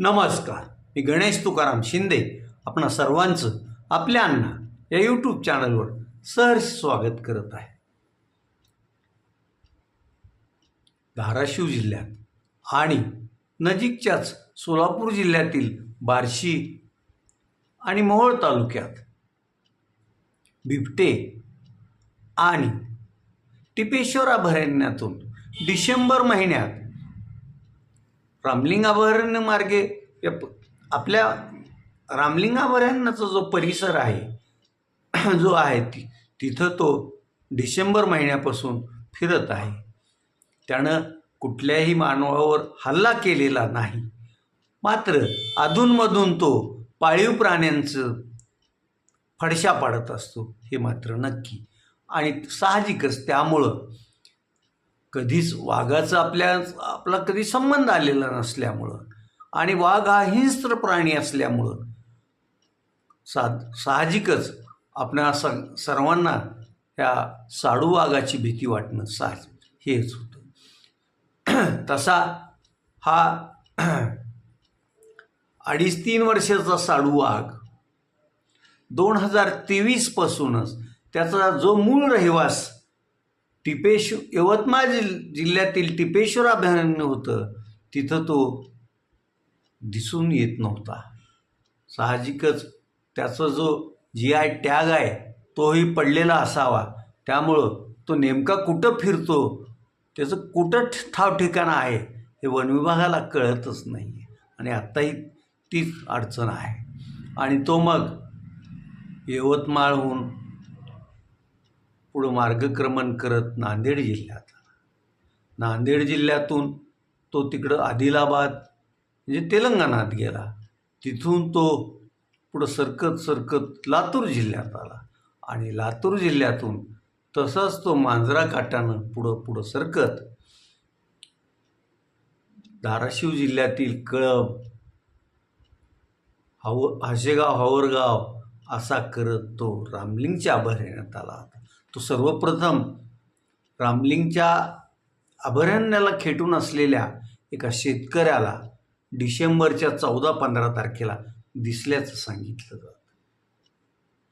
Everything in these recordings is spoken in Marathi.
नमस्कार. मी गणेश तुकाराम शिंदे. आपणा सर्वांचं आपल्या अण्णा या यूट्यूब चॅनलवर सहर्ष स्वागत करत आहे. धाराशिव जिल्ह्यात आणि नजीकच्याच सोलापूर जिल्ह्यातील बार्शी आणि मोहोळ तालुक्यात बिबटे आणि टिपेश्वर अभयारण्यातून डिसेंबर महिन्यात रामलिंग मार्गे आपल्या रामलिंग जो परिसर आहे जो आहे ती तिथं तो डिसेंबर महिन्यापासून फिरत आहे. त्यानं कुठल्याही मानवावर हल्ला केलेला नाही. मात्र अधूनमधून तो पाळीव प्राण्यांचं फडशा पाडत असतो हे मात्र नक्की. आणि साहजिकच त्यामुळं कधीच वाघाचा आपल्या आपला कधी संबंध आलेला नसल्यामुळं. आणि वाघ हा हिंस्त्र प्राणी असल्यामुळं. सा साहजिकच आपल्या स सर्वांना ह्या साडू वाघाची भीती वाटणं साहज हेच होतं. तसा हा अडीच तीन वर्षाचा साडू वाघ दोन हजार तेवीसपासूनच त्याचा जो मूळ रहिवास टिपेश यवतमाळ जिल जिल्ह्यातील टिपेश्वर अभयारण्य होतं. तिथं तो दिसून येत नव्हता. साहजिकच त्याचा जो जी आय टॅग आहे तोही पडलेला असावा. त्यामुळं तो नेमका कुठं फिरतो त्याचं कुठं ठाव ठिकाणं आहे हे वनविभागाला कळतच नाही आहे आणि आत्ताही तीच अडचण आहे. आणि तो मग यवतमाळहून पुढं मार्गक्रमण करत नांदेड जिल्ह्यात. आला. नांदेड जिल्ह्यातून तो तिकडं आदिलाबाद म्हणजे तेलंगणात गेला. तिथून तो पुढं सरकत सरकत लातूर जिल्ह्यात आला. आणि लातूर जिल्ह्यातून तसाच तो मांजरा काटानं पुढं पुढं सरकत धाराशिव जिल्ह्यातील कळब हाव हाशेगाव हावरगाव असा करत तो रामलिंगच्या अभयारण्यात आला होता. तो सर्वप्रथम रामलिंगच्या अभयारण्याला खेटून असलेल्या एका शेतकऱ्याला डिसेंबरच्या चौदा पंधरा तारखेला दिसल्याचं सांगितलं जातं.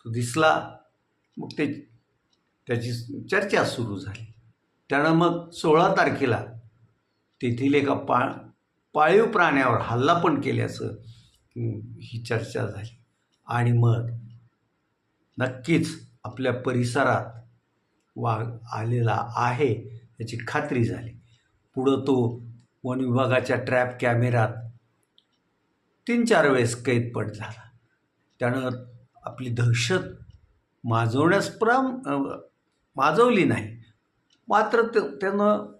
तो दिसला मग ते त्याची चर्चा सुरू झाली. त्यानं मग सोळा तारखेला तेथील एका पा पाळीव प्राण्यावर हल्ला पण केल्याचं ही चर्चा झाली. आणि मग नक्कीच आपल्या परिसरात वाघ आलेला आहे याची खात्री झाली. पुढं तो वन विभागाच्या ट्रॅप कॅमेऱ्यात तीन चार वेळेस कैदपट झाला. त्यानं आपली दहशत माजवण्यास प्राम माजवली नाही. मात्र ते त्यानं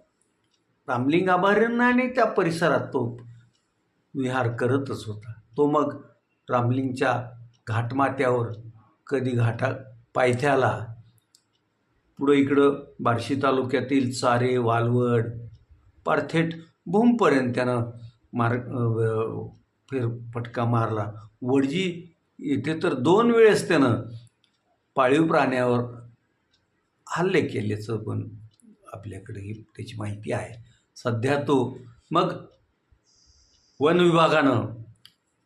रामलिंग अभयारण्याने आणि त्या परिसरात तो विहार करतच होता. तो मग रामलिंगच्या घाटमात्यावर कधी घाटा पायथ्याला पुढं इकडं बार्शी तालुक्यातील चारे वालवड पारथेट भूमपर्यंत त्यानं मार फेर फटका मारला. वडजी इथे तर दोन वेळेस त्यानं पाळीव प्राण्यावर हल्ले केल्याचं पण आपल्याकडे त्याची माहिती आहे. सध्या तो मग वन विभागानं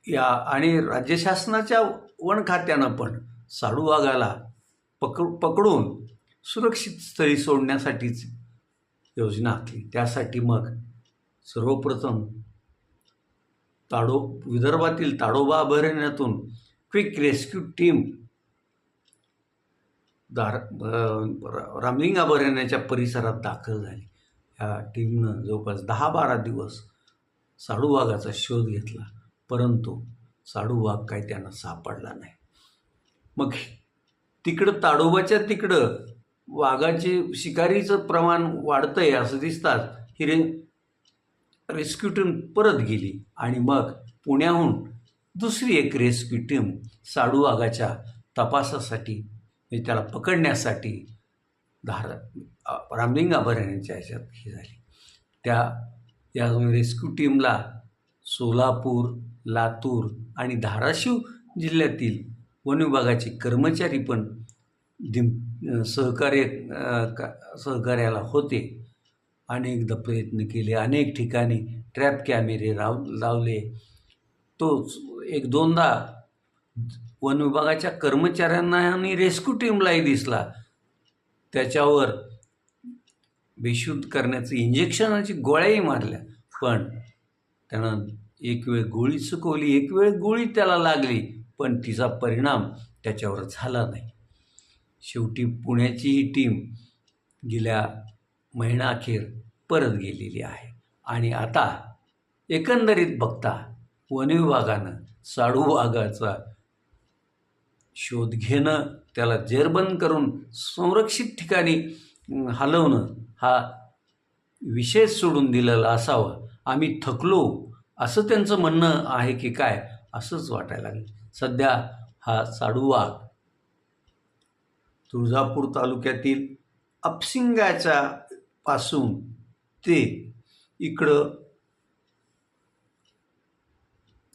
या आणि राज्य शासनाच्या वन खात्यानं पण साडू वाघाला पकड पकडून सुरक्षित स्थळी सोडण्यासाठीच योजना आखली. त्यासाठी मग सर्वप्रथम ताडो विदर्भातील ताडोबा अभयारण्यातून क्विक रेस्क्यू टीम दार रामलिंग अभयारण्याच्या परिसरात दाखल झाली. ह्या टीमनं जवळपास दहा बारा दिवस साडूवाघाचा शोध घेतला परंतु साडूवाघ काही त्यांना सापडला नाही. मग तिकडं ताडोबाच्या तिकडं वाघाचे शिकारीचं प्रमाण वाढतं आहे असं दिसताच ही रे रेस्क्यू टीम परत गेली आणि मग पुण्याहून दुसरी एक रेस्क्यू टीम साडू वाघाच्या तपासासाठी म्हणजे त्याला पकडण्यासाठी धार रामलिंग अभयारण्याच्या ह्याच्यात ही झाली. त्या या रेस्क्यू टीमला सोलापूर लातूर आणि धाराशिव जिल्ह्यातील वन विभागाचे कर्मचारी पण दिम सहकार्य का- सहकार्याला होते. अनेकदा प्रयत्न केले. अनेक ठिकाणी ट्रॅप कॅमेरे राव लावले. तोच एक दोनदा वन विभागाच्या कर्मचाऱ्यांना आणि रेस्क्यू टीमलाही दिसला. त्याच्यावर बेशुद्ध करण्याचं इंजेक्शनाची गोळ्याही मारल्या. पण त्यानं एक वेळ गोळी चुकवली एक वेळ गोळी त्याला लागली. पण तिचा परिणाम त्याच्यावर झाला नाही. शेवटी पुण्याची ही टीम गेल्या महिनाअखेर परत गेलेली आहे. आणि आता एकंदरीत बघता वनविभागानं साडू वाघाचा शोध घेणं त्याला जेरबंद करून संरक्षित ठिकाणी हलवणं हा विषय सोडून दिलेला असावा. आम्ही थकलो. असं त्यांचं म्हणणं आहे की काय? असंच वाटायला लागलं. सध्या हा साडू वाघ तुळजापूर तालुक्यातील अपसिंगाच्या पासून ते इकडं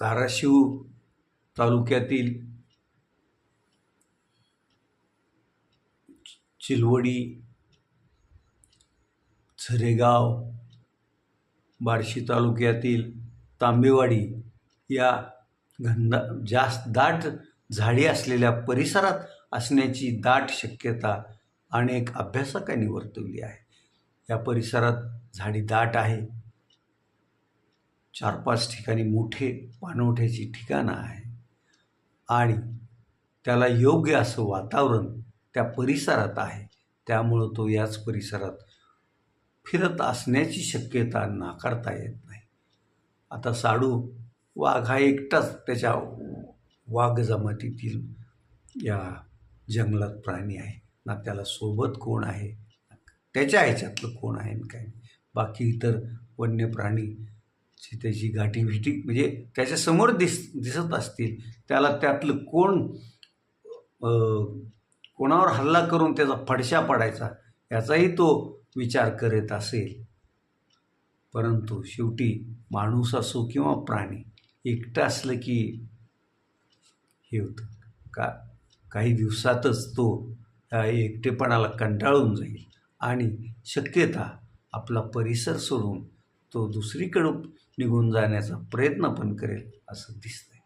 धाराशिव तालुक्यातील चिलवडी झरेगाव बार्शी तालुक्यातील तांबेवाडी या घनदा जास्त दाट झाडी असलेल्या परिसरात असण्याची दाट शक्यता अनेक अभ्यासकांनी वर्तवली आहे. या परिसरात झाडी दाट आहे. चार पाच ठिकाणी मोठे पाणवठ्याची ठिकाणं आहे. आणि त्याला योग्य असं वातावरण त्या परिसरात आहे. त्यामुळं तो याच परिसरात फिरत असण्याची शक्यता नाकारता येत नाही. आता साडू वाघ हा एकटाच त्याच्या वाघ जमातीतील या जंगलात प्राणी आहे. ना त्याला सोबत कोण आहे? त्याच्या ह्याच्यातलं कोण आहे आणि काय? नाही. बाकी इतर वन्य प्राणी त्याची गाठीभिटी म्हणजे त्याच्यासमोर दिस दिसत असतील त्याला त्यातलं कोण कोणावर हल्ला करून त्याचा फडशा पडायचा याचाही तो विचार करत असेल. परंतु शेवटी माणूस असो किंवा प्राणी एकटं असलं की हे होतं. का काही दिवसातच तो त्या एकटेपणाला कंटाळून जाईल. आणि शक्यता आपला परिसर सोडून तो दुसरीकडं निघून जाण्याचा प्रयत्न पण करेल असं दिसतंय.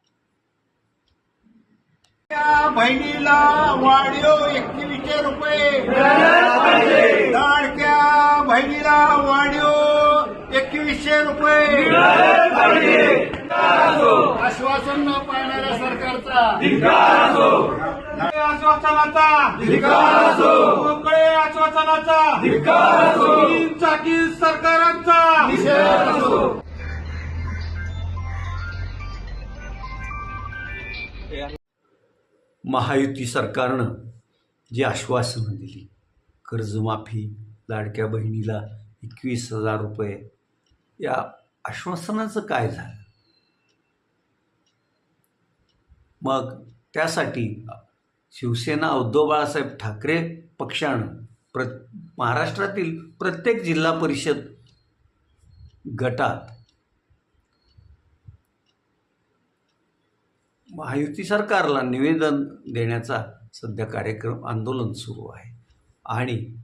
त्या बहिणीला वाढीव एकवीसशे रुपये. लाडक्या बहिणीला वाढीव एकवीसशे रुपये. आश्वासन न पाळणाऱ्या सरकारचा. आश्वासनाचा. मोकळे आश्वासनाचा. तीन चाकी सरकारांचा. महायुती सरकारनं जी आश्वासनं दिली कर्जमाफी लाडक्या बहिणीला एकवीस हजार रुपये या आश्वासनाचं काय झालं? मग त्यासाठी शिवसेना उद्धव बाळासाहेब ठाकरे पक्षानं प्र महाराष्ट्रातील प्रत्येक जिल्हा परिषद गटात महायुती सरकारला निवेदन देण्याचा सध्या कार्यक्रम आंदोलन सुरू आहे. आणि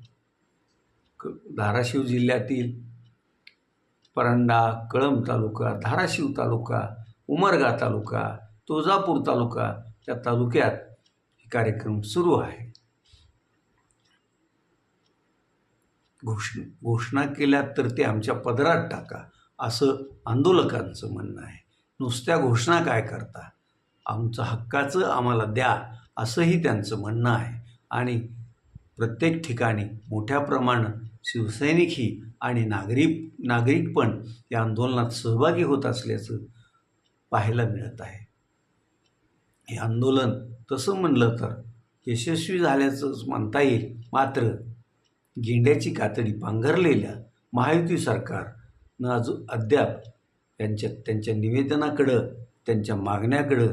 क धाराशिव जिल्ह्यातील परंडा कळंब तालुका धाराशिव तालुका उमरगा तालुका तुळजापूर तालुका त्या तालुक्यात हे कार्यक्रम सुरू आहे. घोषणा घोषणा केल्या तर ते आमच्या पदरात टाका असं आंदोलकांचं म्हणणं आहे. नुसत्या घोषणा काय करता? आमचं हक्काचं आम्हाला द्या असंही त्यांचं म्हणणं आहे. आणि प्रत्येक ठिकाणी मोठ्या प्रमाणात शिवसैनिकही आणि नागरिक नागरिक पण या आंदोलनात सहभागी होत असल्याचं पाहायला मिळत आहे. हे आंदोलन तसं म्हणलं तर यशस्वी झाल्याचंच म्हणता येईल. मात्र गेंड्याची कातडी पांघरलेल्या महायुती सरकारनं अजून अद्याप त्यांच्या त्यांच्या निवेदनाकडं त्यांच्या मागण्याकडं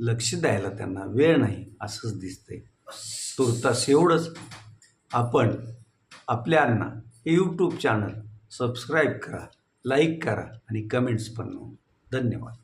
लक्ष द्यायला त्यांना वेळ नाही असंच दिसतंय. तुर्तास एवढंच. आपण आपल्यांना हे यूट्यूब चॅनल सबस्क्राईब करा लाईक करा आणि कमेंट्स पण धन्यवाद.